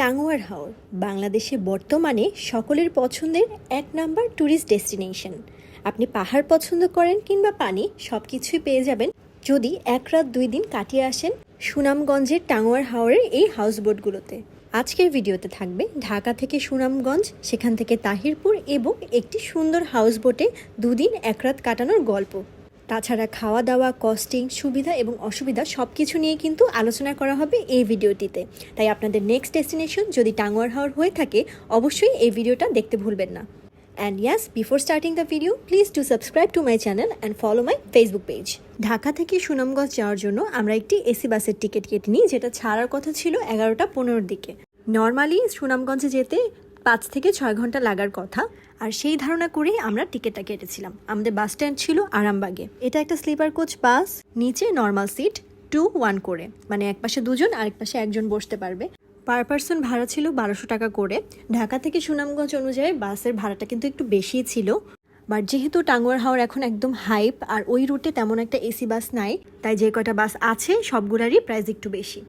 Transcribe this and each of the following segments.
টাঙ্গুয়ার হাওর, বাংলাদেশে বর্তমানে সকলের পছন্দের এক নাম্বার ট্যুরিস্ট ডেস্টিনেশন। আপনি পাহাড় পছন্দ করেন কিংবা পানি সব কিছুই পেয়ে যাবেন যদি এক রাত দুই দিন কাটিয়ে আসেন সুনামগঞ্জের টাঙ্গুয়ার হাওরের এই হাউস বোটগুলোতে আজকের ভিডিওতে থাকবে ঢাকা থেকে সুনামগঞ্জ, সেখান থেকে তাহিরপুর এবং একটি সুন্দর হাউস বোটে দুদিন এক রাত কাটানোর গল্প। তাছাড়া খাওয়া দাওয়া কস্টিং সুবিধা এবং অসুবিধা সব কিছু নিয়ে কিন্তু আলোচনা করা হবে এই ভিডিওটিতে। তাই আপনাদের নেক্সট ডেস্টিনেশন যদি টাঙ্গুয়ার হাওর হয়ে থাকে, অবশ্যই এই ভিডিওটা দেখতে ভুলবেন না। And yes before starting the video please to subscribe to my channel and follow my Facebook page Dhaka থেকে সুনামগঞ্জ যাওয়ার জন্য আমরা একটি এসি বাসের টিকিট কেটে নিই, যেটা ছাড়ার কথা ছিল এগারোটা পনেরোর দিকে। নর্মালি সুনামগঞ্জে যেতে পাঁচ থেকে ছয় ঘণ্টা লাগার কথা। আর সেই ধারণা করেই আমরা টিকিটটা কেটেছিলাম। আমাদের বাস স্ট্যান্ড ছিল আরামবাগে। এটা একটা স্লিপার কোচ বাস, নিচে নর্মাল সিট, টু ওয়ান করে। মানে এক পাশে দুজন, আরেক পাশে একজন বসতে পারবে। পার পার্সন ভাড়া ছিল বারোশো টাকা করে। ঢাকা থেকে সুনামগঞ্জ অনুযায়ী বাসের ভাড়াটা কিন্তু একটু বেশিই ছিল। বাট যেহেতু টাঙ্গুয়ার হাওর এখন একদম হাইপ, আর ওই রুটে তেমন একটা এসি বাস নাই, তাই যে কয়টা বাস আছে, সবগুলারই প্রাইস একটু বেশি।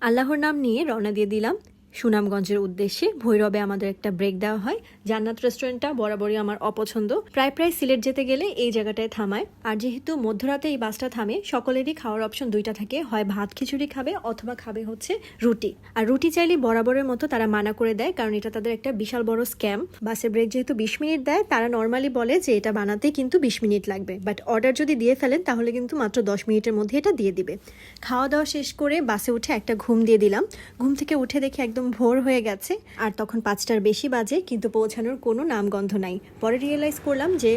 আল্লাহর নাম নিয়ে রওনা দিয়ে দিলাম। সুনামগঞ্জের উদ্দেশ্যে ভৈরবে আমাদের একটা ব্রেক দেওয়া হয়। জান্নাত রেস্টুরেন্টটা বরাবরই আমার অপছন্দ। প্রায় প্রায় সিলেট যেতে গেলে এই জায়গাটায় থামায়। আর যেহেতু মধ্যরাতে এই বাসটা থামে, সকলেরই খাওয়ার অপশন দুইটা থাকে। হয় ভাত খিচুড়ি খাবে অথবা খাবে হচ্ছে রুটি। আর রুটি চাইলে বরাবরের মতো তারা মানা করে দেয়, কারণ এটা তাদের একটা বিশাল বড় স্ক্যাম বাসের ব্রেক যেহেতু বিশ মিনিট দেয়, তারা নর্মালি বলে যে এটা বানাতে কিন্তু বিশ মিনিট লাগবে। বাট অর্ডার যদি দিয়ে ফেলেন, তাহলে কিন্তু মাত্র দশ মিনিটের মধ্যে এটা দিয়ে দিবে। খাওয়া দাওয়া শেষ করে বাসে উঠে একটা ঘুম দিয়ে দিলাম। ঘুম থেকে উঠে দেখে একদম ভোর হয়ে গেছে। আর তখন পাঁচটার বেশি বাজে, কিন্তু পৌঁছানোর কোনো নামগন্ধ নাই। পরে রিয়েলাইজ করলাম যে,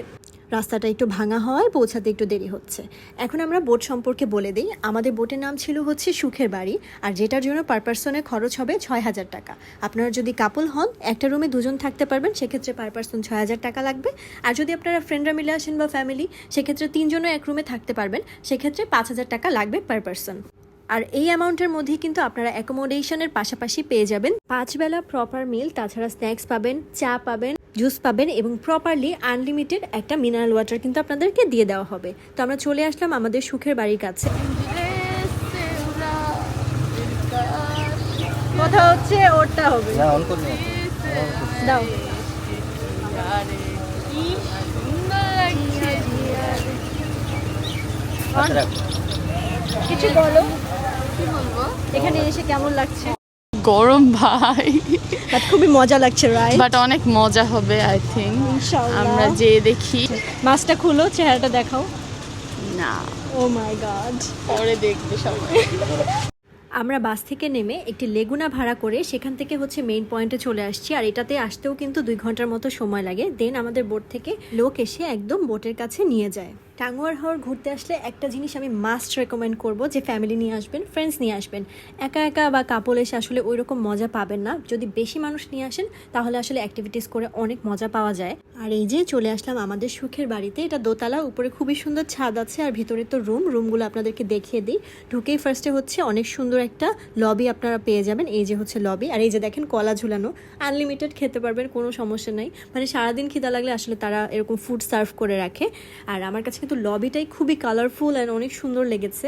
রাস্তাটা একটু ভাঙা হওয়ায় পৌঁছাতে একটু দেরি হচ্ছে। এখন আমরা বোট সম্পর্কে বলে দিই, আমাদের বোটের নাম ছিল হচ্ছে সুখের বাড়ি, আর যেটার জন্য পার পার্সনে খরচ হবে ছয় হাজার টাকা। আপনারা যদি কাপল হন, একটা রুমে দুজন থাকতে পারবেন, সেক্ষেত্রে পার পার্সন ছয় হাজার টাকা লাগবে। আর যদি আপনারা ফ্রেন্ডরা মিলে আসেন বা ফ্যামিলি সেক্ষেত্রে তিনজনও এক রুমে থাকতে পারবেন, সেক্ষেত্রে পাঁচ হাজার টাকা লাগবে পার পার্সন আর এই অ্যামাউন্টের মধ্যেই কিন্তু আপনারা অ্যাকোমোডেশনের পাশাপাশি পেয়ে যাবেন পাঁচ বেলা প্রপার মিল তাছাড়া স্ন্যাক্স পাবেন চা পাবেন জুস পাবেন এবং প্রপারলি আনলিমিটেড একটা মিনারেল ওয়াটার কিন্তু আপনাদেরকে দিয়ে দেওয়া হবে। তো আমরা চলে আসলাম আমাদের সুখের বাড়ির কাছে। কথা হচ্ছে? ওরটা হবে। না দাও। আচ্ছা। কিছু বলো। এখানে এসে কেমন লাগছে? গরম ভাই। বাট খুবই মজা লাগছে রাইট বাট অনেক মজা হবে আই থিঙ্ক আমরা যে দেখি। মাছটা খুলো চেহারাটা দেখাও। না। ও মাই গড পরে দেখবে সবাই। আমরা বাস থেকে নেমে একটি লেগুনা ভাড়া করে সেখান থেকে হচ্ছে মেইন পয়েন্টে চলে আসছি। আর এটাতে আসতেও কিন্তু দুই ঘণ্টার মতো সময় লাগে। দেন আমাদের বোট থেকে লোক এসে একদম বোটের কাছে নিয়ে যায়। টাঙ্গুয়ার হাওর ঘুরতে আসলে একটা জিনিস আমি মাস্ট রেকমেন্ড করব, যে ফ্যামিলি নিয়ে আসবেন ফ্রেন্ডস নিয়ে আসবেন। একা একা বা কাপল এসে আসলে ওই রকম মজা পাবেন না। যদি বেশি মানুষ নিয়ে আসেন, তাহলে আসলে অ্যাক্টিভিটিস করে অনেক মজা পাওয়া যায়। আর এই যে চলে আসলাম আমাদের সুখের বাড়িতে, এটা দোতলা, উপরে খুবই সুন্দর ছাদ আছে, আর ভিতরে তো রুম রুমগুলো আপনাদেরকে দেখিয়ে দিই। ঢুকেই ফার্স্টে হচ্ছে অনেক সুন্দর একটা লবি আপনারা পেয়ে যাবেন, এই যে হচ্ছে লবি আর এই যে দেখেন কলা ঝুলানো আনলিমিটেড খেতে পারবেন, কোনো সমস্যা নাই। মানে সারাদিন খিদা লাগলে আসলে তারা এরকম ফুড সার্ভ করে রাখে। আর আমার কাছে কিন্তু লবিটাই খুবই কালারফুল অ্যান্ড অনেক সুন্দর লেগেছে।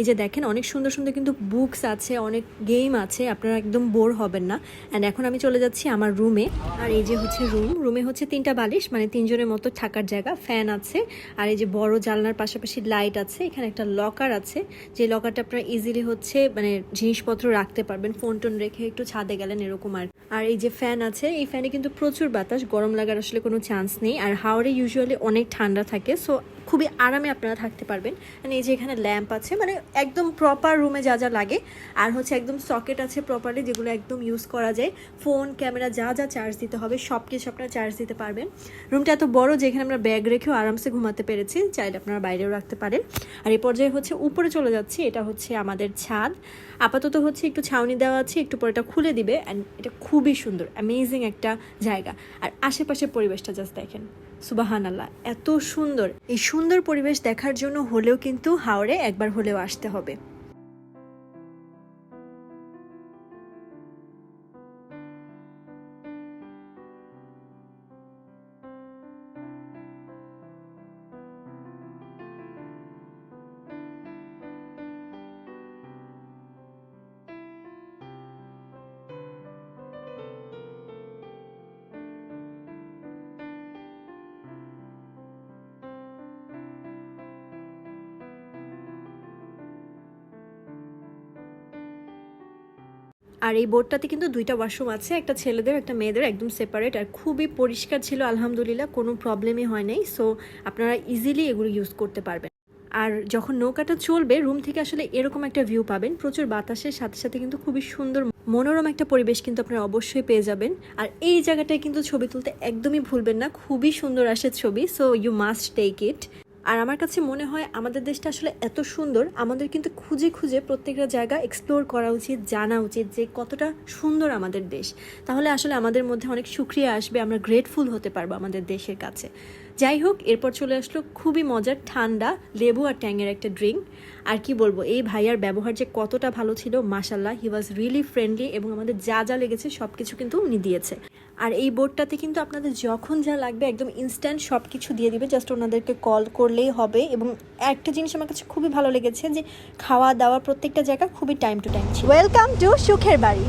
এই যে দেখেন, অনেক সুন্দর সুন্দর কিন্তু বুকস আছে, অনেক গেম আছে, আপনারা একদম বোর হবেন না। অ্যান্ড এখন আমি চলে যাচ্ছি আমার রুমে আর এই যে হচ্ছে রুম রুমে হচ্ছে তিনটা বালিশ মানে তিনজনের মতো থাকার জায়গা ফ্যান আছে। আর এই যে বড় জানলার পাশাপাশি লাইট আছে, এখানে একটা লকার আছে। যে লকারটা আপনারা ইজিলি হচ্ছে মানে জিনিসপত্র রাখতে পারবেন ফোন টোন রেখে একটু ছাদে গেলেন এরকম আর। আর এই যে ফ্যান আছে, এই ফ্যানে কিন্তু প্রচুর বাতাস, গরম লাগার আসলে কোনো চান্স নেই। আর হাওড়ে ইউজুয়ালি অনেক ঠান্ডা থাকে সো খুবই আরামে আপনারা থাকতে পারবেন। মানে এই যে এখানে ল্যাম্প আছে মানে একদম প্রপার রুমে যা যা লাগে। আর হচ্ছে একদম সকেট আছে প্রপারলি যেগুলো একদম ইউজ করা যায়। ফোন ক্যামেরা যা যা চার্জ দিতে হবে সব কিছু আপনারা চার্জ দিতে পারবেন। রুমটা এত বড় যেখানে আমরা ব্যাগ রেখেও আরামসে ঘুমাতে পেরেছি। চাইলে আপনারা বাইরেও রাখতে পারেন। আর এই পর্যায়ে হচ্ছে উপরে চলে যাচ্ছি, এটা হচ্ছে আমাদের ছাদ। আপাতত হচ্ছে একটু ছাউনি দেওয়া আছে, একটু পরে এটা খুলে দিবে। অ্যান্ড এটা খুবই সুন্দর অ্যামেজিং একটা জায়গা। আর আশেপাশের পরিবেশটা জাস্ট দেখেন। সুবাহান আল্লাহ এত সুন্দর। এই সুন্দর পরিবেশ দেখার জন্য হলেও কিন্তু হাওড়ে একবার হলেও আসতে হবে। আর এই বোর্ডটাতে কিন্তু দুইটা ওয়াশরুম আছে, একটা ছেলেদের, একটা মেয়েদের, একদম সেপারেট আর খুবই পরিষ্কার ছিল, আলহামদুলিল্লাহ, কোনো প্রবলেমই হয় নাই। সো আপনারা ইজিলি এগুলো ইউজ করতে পারবেন। আর যখন নৌকাটা চলবে রুম থেকে আসলে এরকম একটা ভিউ পাবেন। প্রচুর বাতাসের সাথে সাথে কিন্তু খুবই সুন্দর, মনোরম একটা পরিবেশ কিন্তু আপনারা অবশ্যই পেয়ে যাবেন। আর এই জায়গাটায় কিন্তু ছবি তুলতে একদমই ভুলবেন না, খুবই সুন্দর আসে ছবি so you must take it আর আমার কাছে মনে হয় আমাদের দেশটা আসলে এত সুন্দর, আমাদের কিন্তু খুঁজে খুঁজে প্রত্যেকটা জায়গা এক্সপ্লোর করা উচিত, জানা উচিত যে কতটা সুন্দর আমাদের দেশ। তাহলে আসলে আমাদের মধ্যে অনেক সুক্রিয়া আসবে, আমরা গ্রেটফুল হতে পারব আমাদের দেশের কাছে। যাই হোক, এরপর চলে আসলো খুবই মজার ঠান্ডা লেবু আর ট্যাঙের একটা ড্রিঙ্ক। আর কি বলব, এই ভাইয়ার ব্যবহার যে কতটা ভালো ছিল মাসাল্লাহ হি ওয়াজ রিয়েলি ফ্রেন্ডলি এবং আমাদের যা যা লেগেছে সব কিছু কিন্তু উনি দিয়েছে। আর এই বোর্ডটাতে কিন্তু আপনাদের যখন যা লাগবে একদম ইনস্ট্যান্ট সব কিছু দিয়ে দিবে জাস্ট ওনাদেরকে কল করলেই হবে। এবং একটা জিনিস আমার কাছে খুবই ভালো লেগেছে যে খাওয়া দাওয়া প্রত্যেকটা জায়গা খুবই time to time welcome to সুখের বাড়ি।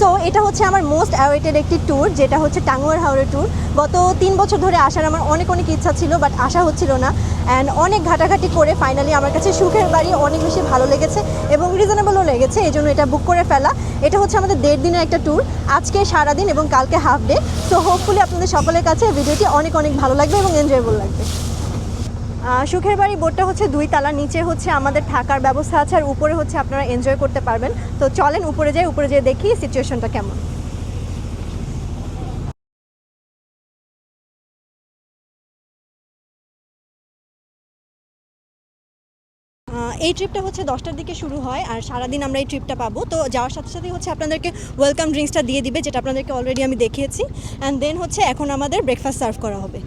সো এটা হচ্ছে আমার মোস্ট অ্যাওয়েটেড একটি ট্যুর যেটা হচ্ছে টাঙ্গুয়ার হাওড়ের ট্যুর গত তিন বছর ধরে আসার আমার অনেক অনেক ইচ্ছা ছিল বাট আসা হচ্ছিল না। অ্যান্ড অনেক ঘাটাঘাটি করে ফাইনালি আমার কাছে সুখের বাড়ি, অনেক বেশি ভালো লেগেছে এবং রিজনেবলও লেগেছে এই জন্য এটা বুক করে ফেলা। এটা হচ্ছে আমাদের দেড় দিনের একটা ট্যুর আজকে সারাদিন এবং কালকে হাফ ডে সো হোপফুলি আপনাদের সকলের কাছে ভিডিওটি অনেক অনেক ভালো লাগবে এবং এনজয়েবল লাগবে। সুখের বাড়ি বোটটা হচ্ছে দুই তালা, নিচে হচ্ছে আমাদের থাকার ব্যবস্থা আছে, আর উপরে হচ্ছে আপনারা এনজয় করতে পারবেন। তো চলেন উপরে যাই, উপরে যেয়ে দেখি সিচুয়েশনটা কেমন। এই ট্রিপটা হচ্ছে দশটার দিকে শুরু হয় আর সারাদিন আমরা এই ট্রিপটা পাবো। তো যাওয়ার সাথে সাথেই হচ্ছে আপনাদেরকে ওয়েলকাম ড্রিঙ্কসটা দিয়ে দিবে, যেটা আপনাদেরকে অলরেডি আমি দেখিয়েছি। অ্যান্ড দেন হচ্ছে এখন আমাদের ব্রেকফাস্ট সার্ভ করা হবে।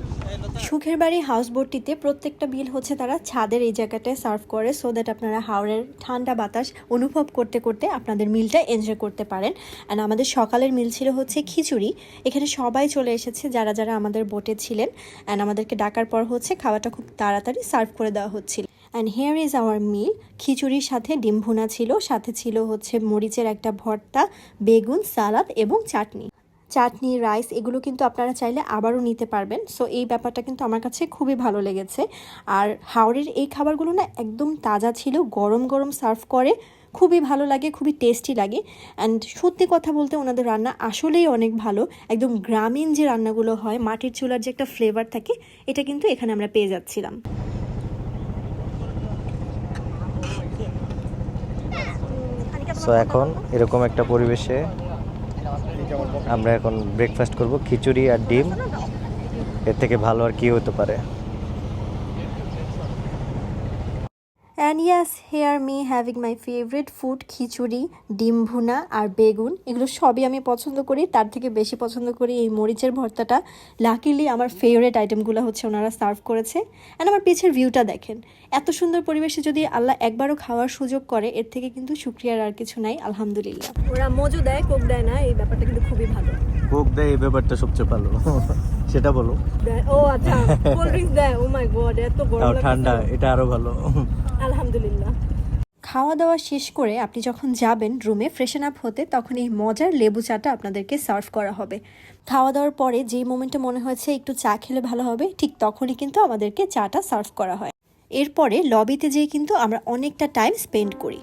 সুখের বাড়ি হাউস বোটটিতে প্রত্যেকটা বিল হচ্ছে তারা ছাদের এই জায়গাটায় সার্ভ করে সো দ্যাট আপনারা হাওড়ের ঠান্ডা বাতাস অনুভব করতে করতে আপনাদের মিলটা এনজয় করতে পারেন। অ্যান্ড আমাদের সকালের মিল ছিল হচ্ছে খিচুড়ি। এখানে সবাই চলে এসেছে, যারা যারা আমাদের বোটে ছিলেন। অ্যান্ড আমাদেরকে ডাকার পর হচ্ছে খাবারটা খুব তাড়াতাড়ি সার্ভ করে দেওয়া হচ্ছিল। And here is our meal খিচুড়ির সাথে ডিম ভুনা ছিল, সাথে ছিল হচ্ছে মরিচের একটা ভর্তা, বেগুন, সালাদ এবং চাটনি। চাটনি, রাইস এগুলো কিন্তু আপনারা চাইলে আবারও নিতে পারবেন। সো এই ব্যাপারটা কিন্তু আমার কাছে খুবই ভালো লেগেছে। আর হাওড়ের এই খাবারগুলো না একদম তাজা ছিল, গরম গরম সার্ভ করে, খুবই ভালো লাগে, খুবই টেস্টি লাগে। অ্যান্ড সত্যি কথা বলতে ওনাদের রান্না আসলেই অনেক ভালো। একদম গ্রামীণ যে রান্নাগুলো হয়, মাটির চুলার যে একটা ফ্লেভার থাকে, এটা কিন্তু এখানে আমরা পেয়ে যাচ্ছিলাম। সো এখন এরকম একটা পরিবেশে আমরা এখন ব্রেকফাস্ট করব, খিচুড়ি আর ডিম। এর থেকে ভালো আর কি হতে পারে? And yes here me having my favourite food khichuri ডিম ভুনা আর বেগুন এগুলো সবই আমি পছন্দ করি। তার থেকে বেশি পছন্দ করি এই মরিচের ভর্তাটা। লাকিলি আমার ফেভারিট আইটেমগুলো হচ্ছে ওনারা সার্ভ করেছে। অ্যান্ড আমার পিছের ভিউটা দেখেন। এত সুন্দর পরিবেশে যদি আল্লাহ একবারও খাওয়ার সুযোগ করে এর থেকে কিন্তু শুক্রিয়ার আর কিছু নাই আলহামদুলিল্লাহ। ওরা মজু দেয় কোক দেয় না এই ব্যাপারটা কিন্তু খুবই ভালো। কোক দেয় এই ব্যাপারটা সবচেয়ে ভালো। সেটা বলো। ও আচ্ছা কোল্ড ড্রিঙ্কস দেয়। ও মাই গড এত গরম ঠান্ডা এটা আরও ভালো। আলহামদুলিল্লাহ। খাওয়া দাওয়া শেষ করে আপনি যখন যাবেন রুমে ফ্রেশন আপ হতে তখন এই মজার লেবু চাটা আপনাদেরকে সার্ভ করা হবে। খাওয়া দাওয়ার পরে যেই মোমেন্টে মনে হয়েছে একটু চা খেলে ভালো হবে ঠিক তখনই কিন্তু আমাদেরকে চাটা সার্ভ করা হয়। এরপরে লবিতে যেয়ে কিন্তু আমরা অনেকটা টাইম স্পেন্ড করি।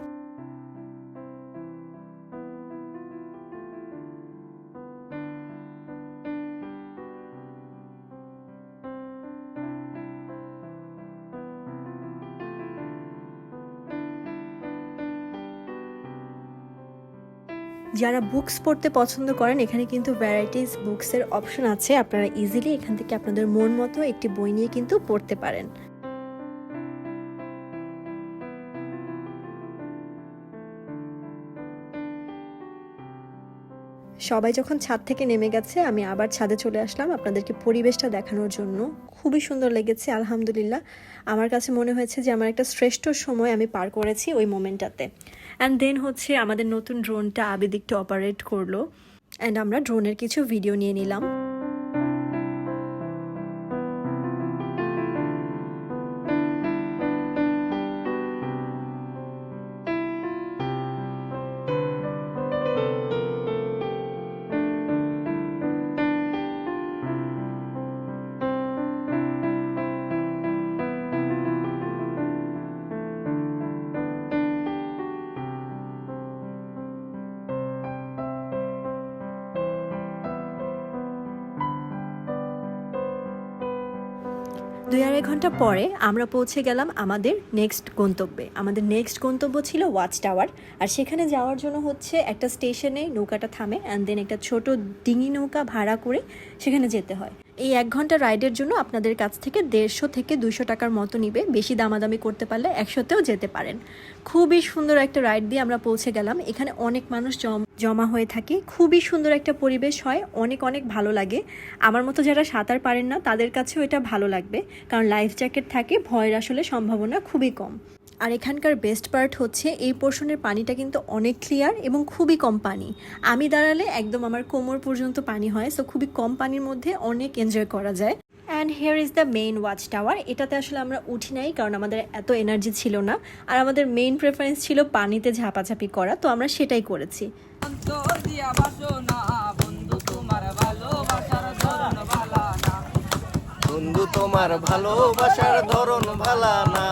যারা বুকস পড়তে পছন্দ করেন, এখানে কিন্তু ভ্যারাইটিস বুকসের অপশন আছে। আপনারা ইজিলি এখান থেকে আপনাদের মন মতো একটি বই নিয়ে কিন্তু পড়তে পারেন। সবাই যখন ছাদ থেকে নেমে গেছে, আমি আবার ছাদে চলে আসলাম আপনাদেরকে পরিবেশটা দেখানোর জন্য। খুবই সুন্দর লেগেছে, আলহামদুলিল্লাহ। আমার কাছে মনে হয়েছে যে আমার একটা শ্রেষ্ঠ সময় আমি পার করেছি ওই মোমেন্টটাতে। অ্যান্ড দেন হচ্ছে আমাদের নতুন ড্রোনটা আবেদিকটা অপারেট করল। অ্যান্ড আমরা ড্রোনের কিছু ভিডিও নিয়ে নিলাম। পরে আমরা পৌঁছে গেলাম আমাদের নেক্সট গন্তব্যে। আমাদের নেক্সট গন্তব্য ছিল ওয়াচ টাওয়ার আর সেখানে যাওয়ার জন্য হচ্ছে একটা স্টেশনে নৌকাটা থামে অ্যান্ড দেন একটা ছোট ডিঙি নৌকা ভাড়া করে সেখানে যেতে হয়। এই এক ঘণ্টা রাইডের জন্য আপনাদের কাছ থেকে দেড়শো থেকে দুশো টাকার মতো নিবে। বেশি দামাদামি করতে পারলে একশোতেও যেতে পারেন। খুবই সুন্দর একটা রাইড দিয়ে আমরা পৌঁছে গেলাম। এখানে অনেক মানুষ জম- হয়ে থাকে। খুবই সুন্দর একটা পরিবেশ হয়। অনেক অনেক ভালো লাগে। আমার মতো যারা সাঁতার পারেন না, তাদের কাছেও এটা ভালো লাগবে। কারণ লাইফ জ্যাকেট থাকে, ভয়ের আসলে সম্ভাবনা খুবই কম। আর এখানকার বেস্ট পার্ট হচ্ছে এই পোর্শনের পানিটা কিন্তু অনেক ক্লিয়ার এবং খুবই কম পানি। আমি দাঁড়ালে একদম আমার কোমর পর্যন্ত পানি হয় সো খুবই কম পানির মধ্যে অনেক এনজয় করা যায়। And here is the main watch tower এটাতে আসলে আমরা উঠি নাই, কারণ আমাদের এত এনার্জি ছিল না। আর আমাদের মেইন প্রেফারেন্স ছিল পানিতে ঝাপাঝাপি করা, তো আমরা সেটাই করেছি। বন্ধু, তোমার ভালোবাসার ধরন ভালা না।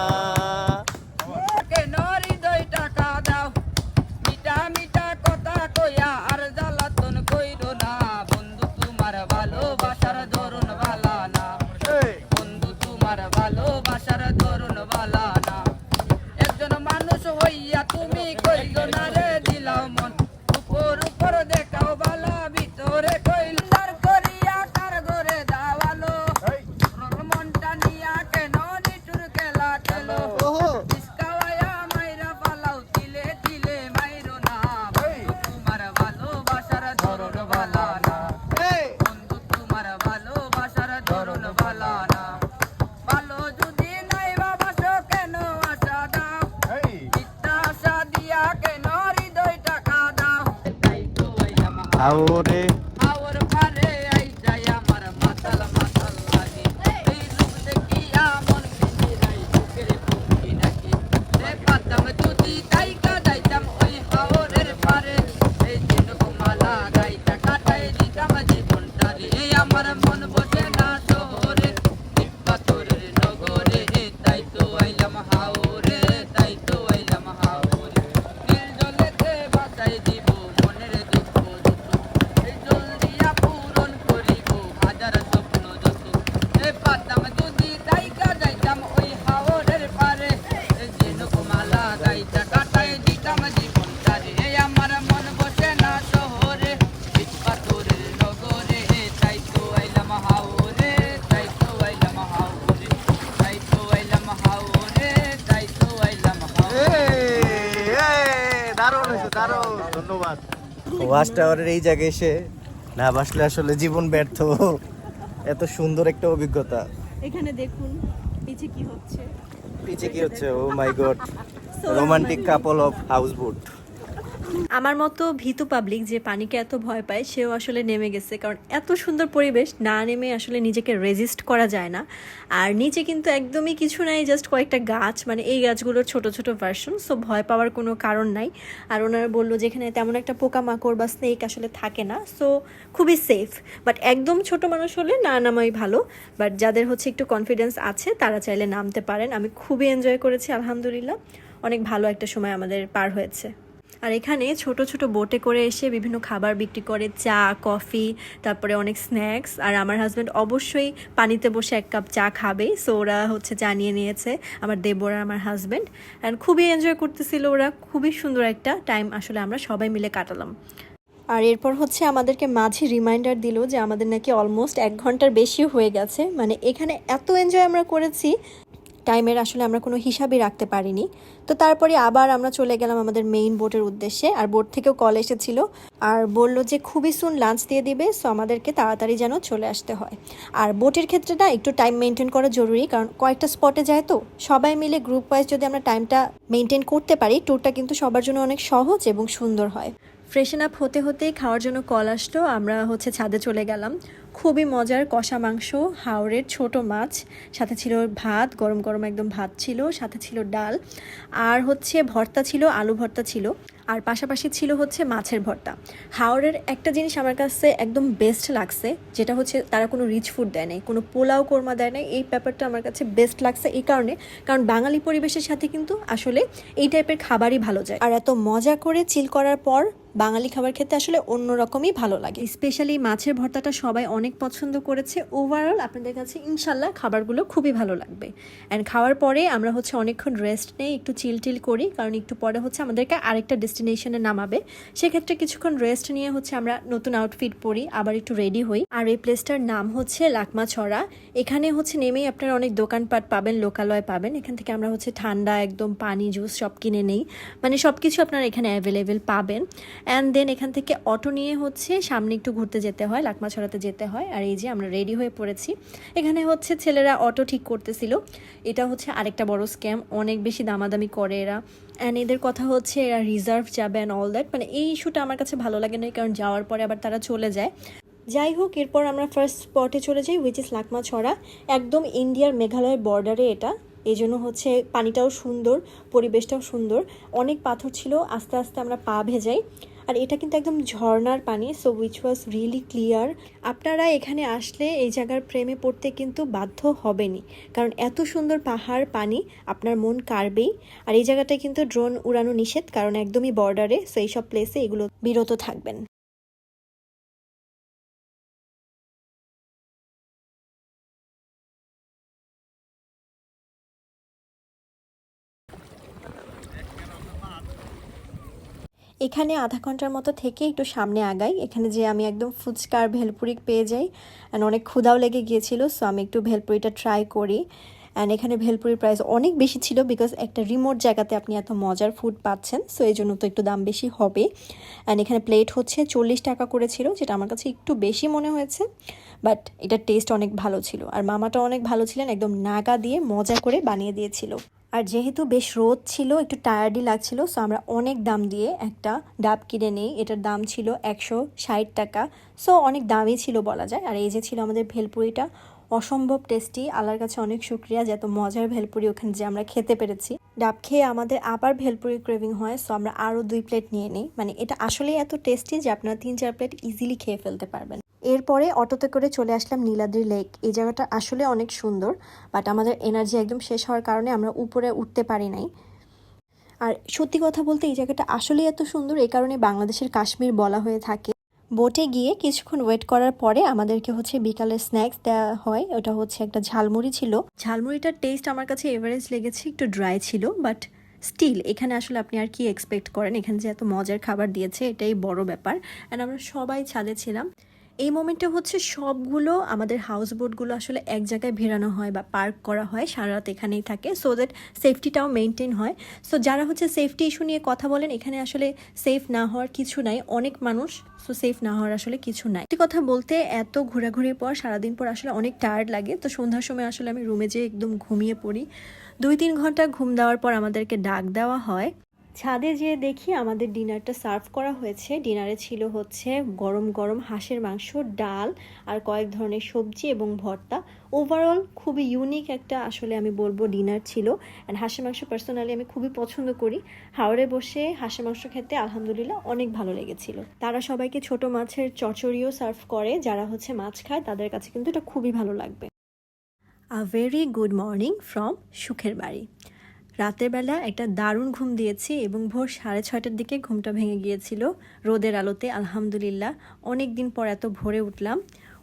আইলাম ওয়াচ টাওয়ারের এই জায়গায় এসে না বাসলে আসলে জীবন ব্যর্থ। এত সুন্দর একটা অভিজ্ঞতা। এখানে দেখুন পিছে কি হচ্ছে। পিছে কি হচ্ছে? ও my god romantic couple of house boat আমার মতো ভীতু পাবলিক যে পানিকে এত ভয় পায়, সেও আসলে নেমে গেছে। কারণ এত সুন্দর পরিবেশ না নেমে আসলে নিজেকে রেজিস্ট করা যায় না। আর নিচে কিন্তু একদমই কিছু নাই জাস্ট কয়েকটা গাছ। মানে এই গাছগুলোর ছোট ছোট ভার্সন সো ভয় পাওয়ার কোনো কারণ নাই। আর ওনারা বলল যে এখানে তেমন একটা পোকামাকড় বা স্নেক আসলে থাকে না সো খুবই সেফ বাট একদম ছোট মানুষ হলে না নামাই ভালো। বাট যাদের হচ্ছে একটু কনফিডেন্স আছে, তারা চাইলে নামতে পারেন। আমি খুবই এনজয় করেছি, আলহামদুলিল্লাহ। অনেক ভালো একটা সময় আমাদের পার হয়েছে। আর এখানে ছোট ছোট বোটে করে এসে বিভিন্ন খাবার বিক্রি করে, চা, কফি, তারপরে অনেক স্ন্যাক্স। আর আমার হাজব্যান্ড অবশ্যই পানিতে বসে এক কাপ চা খাবে। সো ওরা হচ্ছে চা নিয়ে নিয়েছে, আমার দেবর আমার হাজব্যান্ড অ্যান্ড খুবই এনজয় করতেছিল ওরা। খুবই সুন্দর একটা টাইম আসলে আমরা সবাই মিলে কাটালাম। আর এরপর হচ্ছে আমাদেরকে মাঝে রিমাইন্ডার দিল যে আমাদের নাকি অলমোস্ট এক ঘণ্টার বেশি হয়ে গেছে। মানে এখানে এত এনজয় আমরা করেছি। টাইমের আসলে আমরা কোনো হিসাবই রাখতে পারিনি। তো তারপরে আবার আমরা চলে গেলাম আমাদের মেইন বোটের উদ্দেশ্যে। আর বোট থেকেও কল এসেছিল। আর বলল যে খুবই সুন লাঞ্চ দিয়ে দিবে সো আমাদেরকে তাড়াতাড়ি যেন চলে আসতে হয়। আর বোটের ক্ষেত্রে না একটু টাইম মেনটেন করা জরুরি, কারণ কয়েকটা স্পটে যায় তো। সবাই মিলে গ্রুপ ওয়াইজ যদি আমরা টাইমটা মেনটেন করতে পারি ট্যুরটা কিন্তু সবার জন্য অনেক সহজ এবং সুন্দর হয়। ফ্রেশন আপ হতে হতেই খাওয়ার জন্য কল আসতো আমরা হচ্ছে ছাদে চলে গেলাম। খুবই মজার কষা মাংস, হাওড়ের ছোট মাছ, সাথে ছিল ভাত, গরম গরম একদম ভাত ছিল, সাথে ছিল ডাল, আর হচ্ছে ভর্তা ছিল, আলু ভর্তা ছিল। আর পাশাপাশি ছিল হচ্ছে মাছের ভর্তা। হাওড়ের একটা জিনিস আমার কাছে একদম বেস্ট লাগছে, যেটা হচ্ছে তারা কোনো রিচ ফুড দেয় নাই, কোনো পোলাও কোরমা দেয় নাই, এই ব্যাপারটা আমার কাছে বেস্ট লাগছে এই কারণে, কারণ বাঙালি পরিবেশের সাথে কিন্তু আসলে এই টাইপের খাবারই ভালো যায়। আর এত মজা করে চিল করার পর বাঙালি খাবার খেতে আসলে অন্যরকমই ভালো লাগে। স্পেশালি মাছের ভর্তাটা সবাই অনেক পছন্দ করেছে। ওভারঅল আপনাদের কাছে ইনশাল্লাহ খাবারগুলো খুবই ভালো লাগবে। অ্যান্ড খাওয়ার পরে আমরা হচ্ছে অনেকক্ষণ রেস্ট নেই, একটু চিল টিল করি, কারণ একটু পরে হচ্ছে আমাদেরকে আরেকটা ডেস্টিনেশনে নামাবে। সেক্ষেত্রে কিছুক্ষণ রেস্ট নিয়ে হচ্ছে আমরা নতুন আউটফিট পরি, আবার একটু রেডি হই। আর এই প্লেসটার নাম হচ্ছে লাকমা ছড়া এখানে হচ্ছে নেমেই আপনারা অনেক দোকানপাট পাবেন, লোকালয় পাবেন। এখান থেকে আমরা হচ্ছে ঠান্ডা, একদম পানি, জুস সব কিনে নেই। মানে সব কিছু আপনারা এখানে অ্যাভেলেবেল পাবেন। অ্যান্ড দেন এখান থেকে অটো নিয়ে হচ্ছে সামনে একটু ঘুরতে যেতে হয় লাকমা ছড়াতে যেতে হয়। আর এই যে আমরা রেডি হয়ে পড়েছি। এখানে হচ্ছে ছেলেরা অটো ঠিক করতেছিল। এটা হচ্ছে আরেকটা বড় স্ক্যাম। অনেক বেশি দামাদামি করে এরা। অ্যান্ড এদের কথা হচ্ছে এরা রিজার্ভ যাবে অ্যান্ড অল দ্যাট মানে এই ইস্যুটা আমার কাছে ভালো লাগে না কারণ যাওয়ার পরে আবার তারা চলে যায়। যাই হোক, এরপর আমরা ফার্স্ট স্পটে চলে যাই উইচ ইস লাকমা ছড়া একদম ইন্ডিয়ার মেঘালয়ের বর্ডারে এটা। এই জন্য হচ্ছে পানিটাও সুন্দর, পরিবেশটাও সুন্দর। অনেক পাথর ছিল, আস্তে আস্তে আমরা পা ভেজাই। আর এটা কিন্তু একদম ঝর্নার পানি so which was really clear আপনারা এখানে আসলে এই জায়গার প্রেমে পড়তে কিন্তু বাধ্য হবেনই, কারণ এত সুন্দর পাহাড় পানি, আপনার মন কাড়বেই। আর এই জায়গাটায় কিন্তু ড্রোন উড়ানো নিষেধ, কারণ একদমই বর্ডারে সো এইসব প্লেসে এগুলো বিরত থাকবেন। এখানে আধা ঘণ্টার মতো থেকে একটু সামনে আগাই। এখানে যে আমি একদম ফুচকার ভেলপুরি পেয়ে যাই। অ্যান্ড অনেক ক্ষুদাও লেগে গিয়েছিল সো আমি একটু ভেলপুরিটা ট্রাই করি। অ্যান্ড এখানে ভেলপুরির প্রাইস অনেক বেশি ছিল বিকজ একটা রিমোট জায়গাতে আপনি এত মজার ফুড পাচ্ছেন সো এই জন্য তো একটু দাম বেশি হবে। অ্যান্ড এখানে প্লেট হচ্ছে চল্লিশ টাকা করেছিল, যেটা আমার কাছে একটু বেশি মনে হয়েছে বাট এটার টেস্ট অনেক ভালো ছিল। আর মামাটা অনেক ভালো ছিলেন, একদম নাগা দিয়ে মজা করে বানিয়ে দিয়েছিল। আর যেহেতু বেশ রোদ ছিল, একটু টায়ার্ডই লাগছিল সো আমরা অনেক দাম দিয়ে একটা ডাব কিনে নেই। এটার দাম ছিল একশো ষাট টাকা। সো অনেক দামই ছিল বলা যায়। আর এই যে ছিল আমাদের ভেলপুরিটা, অসম্ভব টেস্টি আল্লাহর কাছে অনেক শুক্রিয়া যে এত মজার ভেলপুরি ওখানে যে আমরা খেতে পেরেছি। ডাব খেয়ে আমাদের আবার ভেলপুরি ক্রেভিং হয় সো আমরা আরও দুই প্লেট নিয়ে নিই। মানে এটা আসলেই এত টেস্টি যে আপনারা তিন, চার প্লেট ইজিলি খেয়ে ফেলতে পারবেন। এরপরে অটোতে করে চলে আসলাম নীলাদ্রি লেক। এই জায়গাটা আসলে অনেক সুন্দর বাট আমাদের এনার্জি একদম শেষ হওয়ার কারণে আমরা উপরে উঠতে পারি নাই। আর সত্যি কথা বলতে এই জায়গাটা আসলেই এত সুন্দর এই কারণে বাংলাদেশের কাশ্মীর বলা হয়ে থাকে। বোটে গিয়ে কিছুক্ষণ ওয়েট করার পরে আমাদেরকে হচ্ছে বিকালের স্ন্যাক্স দেওয়া হয়, ওটা হচ্ছে একটা ঝালমুড়ি ছিল। ঝালমুড়িটার টেস্ট আমার কাছে এভারেজ লেগেছে, একটু ড্রাই ছিল বাট স্টিল এখানে আসলে আপনি আর কি এক্সপেক্ট করেন? এখানে যে এত মজার খাবার দিয়েছে, এটাই বড় ব্যাপার। অ্যান্ড আমরা সবাই ছাদে ছিলাম। এই মোমেন্টে হচ্ছে সবগুলো আমাদের হাউস বোটগুলো আসলে এক জায়গায় ভেড়ানো হয় বা পার্ক করা হয়, সারা রাত এখানেই থাকে সো দ্যাট সেফটিটাও মেনটেন হয়। সো যারা হচ্ছে সেফটি ইস্যু নিয়ে কথা বলেন, এখানে আসলে সেফ না হওয়ার কিছু নাই। অনেক মানুষ সো সেফ না হওয়ার আসলে কিছু নাই। সত্যি কথা বলতে এত ঘোরাঘুরির পর, সারাদিন পর আসলে অনেক টায়ার্ড লাগে। তো সন্ধ্যার সময় আসলে আমি রুমে যেয়ে একদম ঘুমিয়ে পড়ি। দুই তিন ঘণ্টা ঘুম দেওয়ার পর আমাদেরকে ডাক দেওয়া হয়। ছাদে যেয়ে দেখি আমাদের ডিনারটা সার্ভ করা হয়েছে। ডিনারে ছিল হচ্ছে গরম গরম হাঁসের মাংস, ডাল আর কয়েক ধরনের সবজি এবং ভর্তা। ওভারঅল খুবই ইউনিক একটা আসলে আমি বলব ডিনার ছিল অ্যান্ড হাঁসের মাংস পার্সোনালি আমি খুবই পছন্দ করি। হাওড়ে বসে হাঁসের মাংস খেতে আলহামদুলিল্লাহ অনেক ভালো লেগেছিল। তারা সবাইকে ছোট মাছের চচড়িও সার্ভ করে, যারা হচ্ছে মাছ খায় তাদের কাছে কিন্তু এটা খুবই ভালো লাগবে। A very good morning from সুখের বাড়ি। রাতের বেলা একটা দারুণ ঘুম দিয়েছি এবং ভোর সাড়ে ছয়টার দিকে ঘুমটা ভেঙে গিয়েছিল। রোদের আলোতে, আলহামদুলিল্লাহ। অনেক দিন পর এত ভোরে উঠলাম।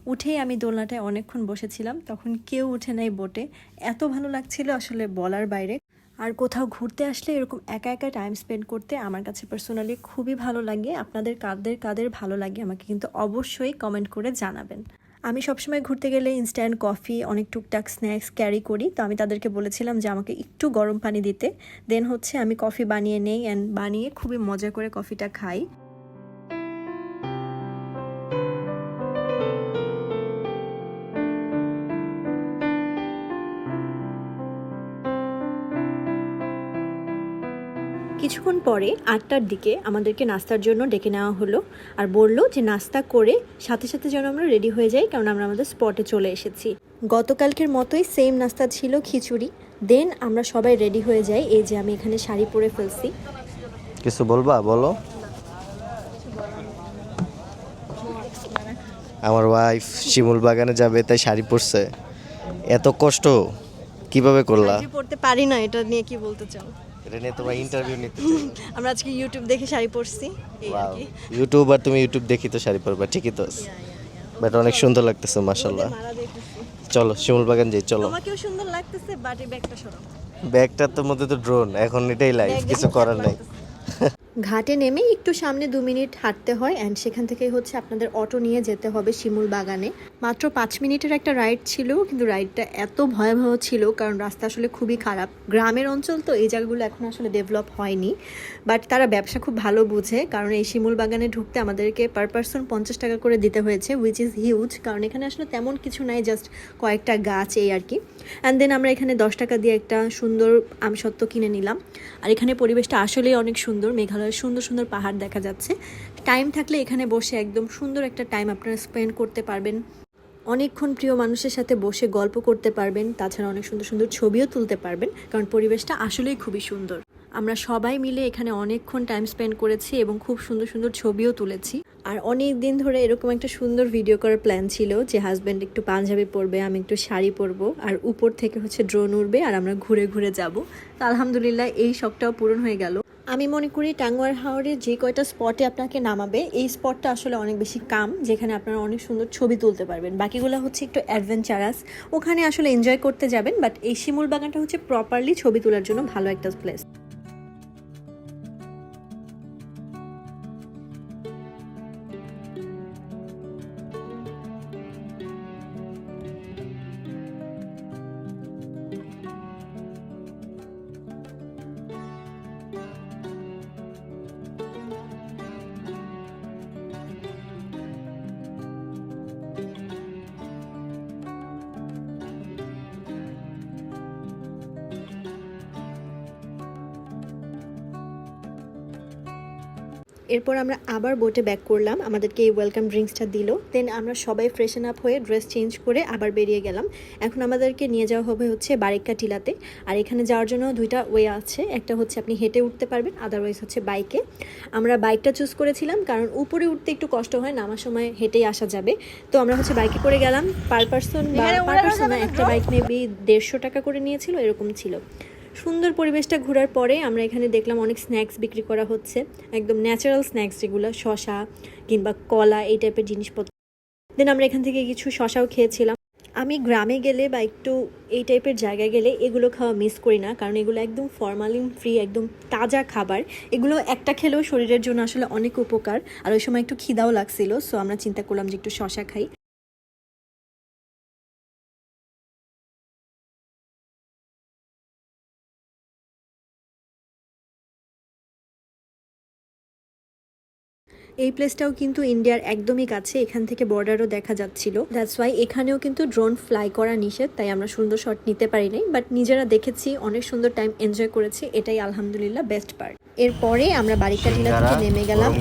উঠেই আমি দোলনাটায় অনেকক্ষণ বসেছিলাম। তখন কেউ উঠে নাই বোটে। এত ভালো লাগছিল আসলে বলার বাইরে। আর কোথাও ঘুরতে আসলে এরকম একা একা টাইম স্পেন্ড করতে আমার কাছে পার্সোনালি খুবই ভালো লাগে। আপনাদের কাদের কাদের ভালো লাগে আমাকে কিন্তু অবশ্যই কমেন্ট করে জানাবেন। আমি সবসময় ঘুরতে গেলে ইনস্ট্যান্ট কফি অনেক টুকটাক স্ন্যাক্স ক্যারি করি। তো আমি তাদেরকে বলেছিলাম যে, আমাকে একটু গরম পানি দিতে। দেন হচ্ছে আমি কফি বানিয়ে নেই অ্যান্ড বানিয়ে খুবই মজা করে কফিটা খাই। কিছুক্ষণ পরে আটটার দিকে আমাদেরকে নাস্তার জন্য ডেকে নেওয়া হলো আর বলল যে নাস্তা করে সাথে সাথে যেন আমরা রেডি হয়ে যাই কারণ আমরা আমাদের স্পটে চলে এসেছি। গতকালকের মতোই সেম নাস্তা ছিল খিচুড়ি। দেন আমরা সবাই রেডি হয়ে যাই এই যে আমি এখানে শাড়ি পরে ফেলছি। কিছু বলবা? বলো। আমার ওয়াইফ শিমুল বাগানে যাবে তাই শাড়ি পরছে। এত কষ্ট কীভাবে করলা? পরতে পারি না এটা নিয়ে কি বলতে চাও? এটা নিয়ে তোমার ইন্টারভিউ নিতে আমরা আজকে ইউটিউব দেখে শাড়ি পরছি এই আর কি। ইউটিউব আর তুমি ইউটিউব দেখি তো শাড়ি পরবা ঠিকই তো বাট অনেক সুন্দর লাগতেছে মাশাল্লাহ চলো শিমুল বাগান যাই চলো। আমাকেও সুন্দর লাগতেছে বাট এই ব্যাগটা সরো ব্যাগটার মধ্যে তো ড্রোন এখন এটাই লাইফ কিছু করার নাই। ঘাটে নেমে একটু সামনে দু মিনিট হাঁটতে হয় অ্যান্ড সেখান থেকে হচ্ছে আপনাদের অটো নিয়ে যেতে হবে শিমুল বাগানে। মাত্র পাঁচ মিনিটের একটা রাইড ছিল, কিন্তু রাইডটা এত ভয়াবহ ছিল, কারণ রাস্তা আসলে খুবই খারাপ। গ্রামের অঞ্চল তো এই জায়গাগুলো এখন আসলে ডেভেলপ হয়নি। বাট তারা ব্যবসা খুব ভালো বুঝে, কারণ এই শিমুল বাগানে ঢুকতে আমাদেরকে পার পার্সন পঞ্চাশ টাকা করে দিতে হয়েছে উইচ ইজ হিউজ কারণ এখানে আসলে তেমন কিছু নাই জাস্ট কয়েকটা গাছ এই আর কি। অ্যান্ড দেন আমরা এখানে দশ টাকা দিয়ে একটা সুন্দর আমসত্ত্ব কিনে নিলাম। আর এখানে পরিবেশটা আসলেই অনেক সুন্দর, মেঘালয়ের সুন্দর সুন্দর পাহাড় দেখা যাচ্ছে। টাইম থাকলে এখানে বসে একদম সুন্দর একটা টাইম আপনারা স্পেন্ড করতে পারবেন। অনেকক্ষণ প্রিয় মানুষের সাথে বসে গল্প করতে পারবেন, তাছাড়া অনেক সুন্দর সুন্দর ছবিও তুলতে পারবেন, কারণ পরিবেশটা আসলেই খুবই সুন্দর। আমরা সবাই মিলে এখানে অনেকক্ষণ টাইম স্পেন্ড করেছি এবং খুব সুন্দর সুন্দর ছবিও তুলেছি। আর অনেক দিন ধরে এরকম একটা সুন্দর ভিডিও করার প্ল্যান ছিল যে হাজব্যান্ড একটু পাঞ্জাবি পরবে, আমি একটু শাড়ি পরবো, আর উপর থেকে হচ্ছে ড্রোন উঠবে আর আমরা ঘুরে ঘুরে যাব। তো আলহামদুলিল্লাহ এই শখটাও পূরণ হয়ে গেল। আমি মনে করি টাঙ্গুয়ার হাওড়ে যে কয়টা স্পটে আপনাকে নামাবে, এই স্পটটা আসলে অনেক বেশি কাম যেখানে আপনারা অনেক সুন্দর ছবি তুলতে পারবেন। বাকিগুলো হচ্ছে একটু অ্যাডভেঞ্চারাস ওখানে আসলে এনজয় করতে যাবেন বাট এই শিমুল বাগানটা হচ্ছে প্রপারলি ছবি তোলার জন্য ভালো একটা প্লেস এরপর আমরা আবার বোটে ব্যাক করলাম। আমাদেরকে এই ওয়েলকাম ড্রিঙ্কসটা দিল। দেন আমরা সবাই ফ্রেশন আপ হয়ে ড্রেস চেঞ্জ করে আবার বেরিয়ে গেলাম। এখন আমাদেরকে নিয়ে যাওয়া হবে হচ্ছে বারিক্কা টিলাতে। আর এখানে যাওয়ার জন্য দুইটা ওয়ে আছে। একটা হচ্ছে আপনি হেঁটে উঠতে পারবেন আদারওয়াইজ হচ্ছে বাইকে আমরা বাইকটা চুজ করেছিলাম কারণ উপরে উঠতে একটু কষ্ট হয় নামার সময় হেঁটেই আসা যাবে। তো আমরা হচ্ছে বাইকে করে গেলাম। পার পার্সন বা পার পার্সন একটা বাইক মেবি দেড়শো টাকা করে নিয়েছিল এরকম ছিল। সুন্দর পরিবেশটা ঘোরার পরে আমরা এখানে দেখলাম অনেক স্ন্যাক্স বিক্রি করা হচ্ছে। একদম ন্যাচারাল স্ন্যাক্স যেগুলো শশা কিংবা কলা, এই টাইপের জিনিসপত্র। দেন আমরা এখান থেকে কিছু শশাও খেয়েছিলাম। আমি গ্রামে গেলে বা একটু এই টাইপের জায়গায় গেলে এগুলো খাওয়া মিস করি না, কারণ এগুলো একদম ফরমালিন ফ্রি একদম তাজা খাবার। এগুলো একটা খেলেও শরীরের জন্য আসলে অনেক উপকার। আর ওই সময় একটু খিদাও লাগছিল সো আমরা চিন্তা করলাম যে একটু শশা খাই। এই প্লেসটাও কিন্তু ইন্ডিয়ার একদমই কাছে, এখান থেকে বর্ডারও দেখা যাচ্ছিল। দ্যাটস ওয়াই এখানেও কিন্তু ড্রোন ফ্লাই করা নিষেধ, তাই আমরা সুন্দর শট নিতে পারি নাই বাট নিজেরা দেখেছি, অনেক সুন্দর টাইম এনজয় করেছি, এটাই আলহামদুলিল্লাহ বেস্ট পার্ট এরপরে আমরা বারিকা টিলা থেকে নেমে গেলাম।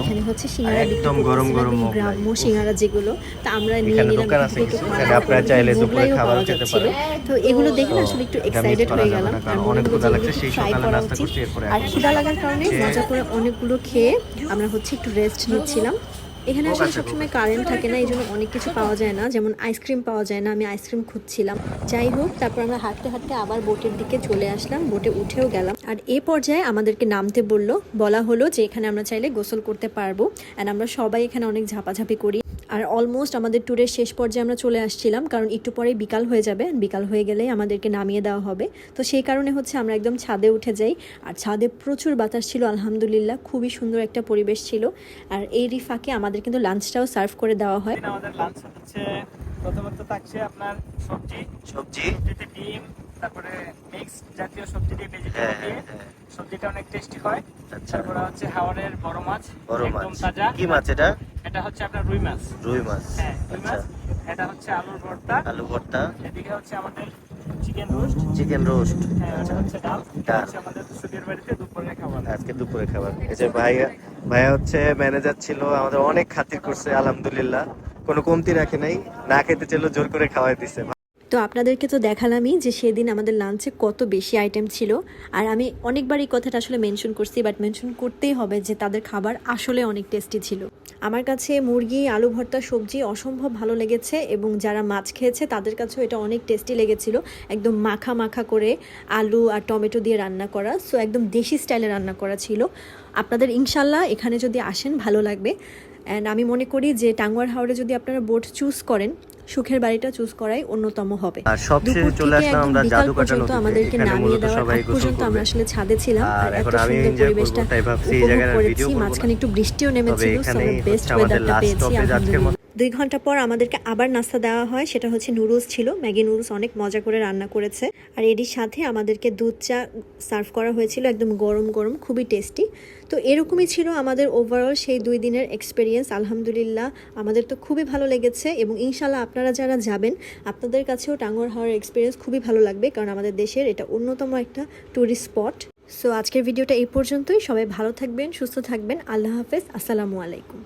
এখানে হচ্ছে সিঙ্গারা একদম গরম গরম। গ্রাম্য সিঙ্গারা যেগুলো তা আমরা নিয়ে নিলাম আপনারা চাইলে দুপুরে খাবার খেতে পারেন। তো এগুলো দেখে না আসলে একটু এক্সাইটেড হয়ে গেলাম অনেক ক্ষুধা লাগছে, সেই সকালে নাস্তা করছি, এরপরে আর ক্ষুধা খিদা লাগার কারণে মজা করে অনেকগুলো খেয়ে আমরা হচ্ছে একটু রেস্ট নিচ্ছিলাম এখানে আসলে সবসময় কারেন্ট থাকে না এই জন্য অনেক কিছু পাওয়া যায় না। যেমন আইসক্রিম পাওয়া যায় না আমি আইসক্রিম খুঁজছিলাম। যাই হোক তারপর আমরা হাঁটতে হাঁটতে আবার বোটের দিকে চলে আসলাম বোটে উঠেও গেলাম। আর এ পর্যায়ে আমাদেরকে নামতে বলল বলা হলো যে এখানে আমরা চাইলে গোসল করতে পারব। অ্যান্ড আমরা সবাই এখানে অনেক ঝাপাঝাপি করি। আর অলমোস্ট আমাদের ট্যুরের শেষ পর্যায়ে আমরা চলে আসছিলাম কারণ একটু পরে বিকাল হয়ে যাবে। বিকাল হয়ে গেলেই আমাদেরকে নামিয়ে দেওয়া হবে। তো সেই কারণে হচ্ছে আমরা একদম ছাদে উঠে যাই। আর ছাদে প্রচুর বাতাস ছিল আলহামদুলিল্লাহ। খুবই সুন্দর একটা পরিবেশ ছিল। আর এরই ফাঁকে আমাদের কিন্তু লাঞ্চটাও সার্ভ করে দেওয়া হয়। আমাদের লাঞ্চ হচ্ছে প্রথমত থাকছে আপনার সবজি। সবজি? ডিম তারপরে মিক্স জাতীয় সবজি দিয়ে ভেজিটেবল হ্যাঁ দিয়ে। হ্যাঁ হ্যাঁ। সবজিটা অনেক টেস্টি হয়। আচ্ছা। তারপরে হচ্ছে হাওড়ের বড় মাছ বড় একদম তাজা। কি মাছ এটা? এটা হচ্ছে আপনার রুই মাছ। রুই মাছ। হ্যাঁ রুই আচ্ছা। মাছ। এটা হচ্ছে আলুর ভর্তা। আলু ভর্তা। এদিকে হচ্ছে আমাদের চিকেন রোস্ট চিকেন রোস্ট হ্যাঁ এটা হচ্ছে ডাল। ডাল। আমাদের সুদের বাড়িতে দুপুরে খাবার। আজকে দুপুরে খাবার। এই যে ভাইয়া ভাইয়া হচ্ছে ম্যানেজার ছিল আমাদের অনেক খাতির করছে আলহামদুলিল্লাহ। কোনো কমতি রাখে নাই। না খেতে চাইলেও জোর করে খাওয়াই দিছে। তো আপনাদেরকে তো দেখালামই যে সেদিন আমাদের লাঞ্চে কত বেশি আইটেম ছিল। আর আমি অনেকবার এই কথাটা আসলে মেনশন করছি বাট মেনশন করতেই হবে যে তাদের খাবার আসলে অনেক টেস্টি ছিল। আমার কাছে মুরগি, আলু ভর্তা, সবজি অসম্ভব ভালো লেগেছে এবং যারা মাছ খেয়েছে তাদের কাছেও এটা অনেক টেস্টি লেগেছিল। একদম মাখা মাখা করে আলু আর টমেটো দিয়ে রান্না করা সো একদম দেশি স্টাইলে রান্না করা ছিল। আপনাদের ইনশাল্লাহ এখানে যদি আসেন, ভালো লাগবে। অ্যান্ড আমি মনে করি যে টাঙ্গুয়ার হাওড়ে যদি আপনারা বোট চুজ করেন সুখের বাড়িটা চুজ করাই অন্যতম হবে। আর সবশেষে চলে আসলাম আমরা জাদুকাটা পর্যন্ত আমাদেরকে নামিয়ে দেওয়ার আগ পর্যন্ত আমরা আসলে ছাদে ছিলাম আর এত এখন আমি সুন্দর পরিবেশটা উপভোগ করেছি। মাঝখানে একটু বৃষ্টিও নেমেছিল সো বেস্ট ওয়েদারটা পেয়েছি আজকের দুই ঘণ্টা পর আমাদেরকে আবার নাস্তা দেওয়া হয় সেটা হচ্ছে নুডলস ছিল। ম্যাগি নুডলস অনেক মজা করে রান্না করেছে। আর এটির সাথে আমাদেরকে দুধ চা সার্ভ করা হয়েছিল একদম গরম গরম খুবই টেস্টি তো এরকমই ছিল আমাদের ওভারঅল সেই দুই দিনের এক্সপিরিয়েন্স আলহামদুলিল্লাহ। আমাদের তো খুবই ভালো লেগেছে এবং ইনশাল্লাহ আপনারা যারা যাবেন, আপনাদের কাছেও টাঙ্গর হাওয়ার এক্সপিরিয়েন্স খুবই ভালো লাগবে কারণ আমাদের দেশের এটা অন্যতম একটা ট্যুরিস্ট স্পট সো আজকের ভিডিওটা এই পর্যন্তই। সবাই ভালো থাকবেন, সুস্থ থাকবেন। আল্লাহ হাফেজ। আসসালামু আলাইকুম।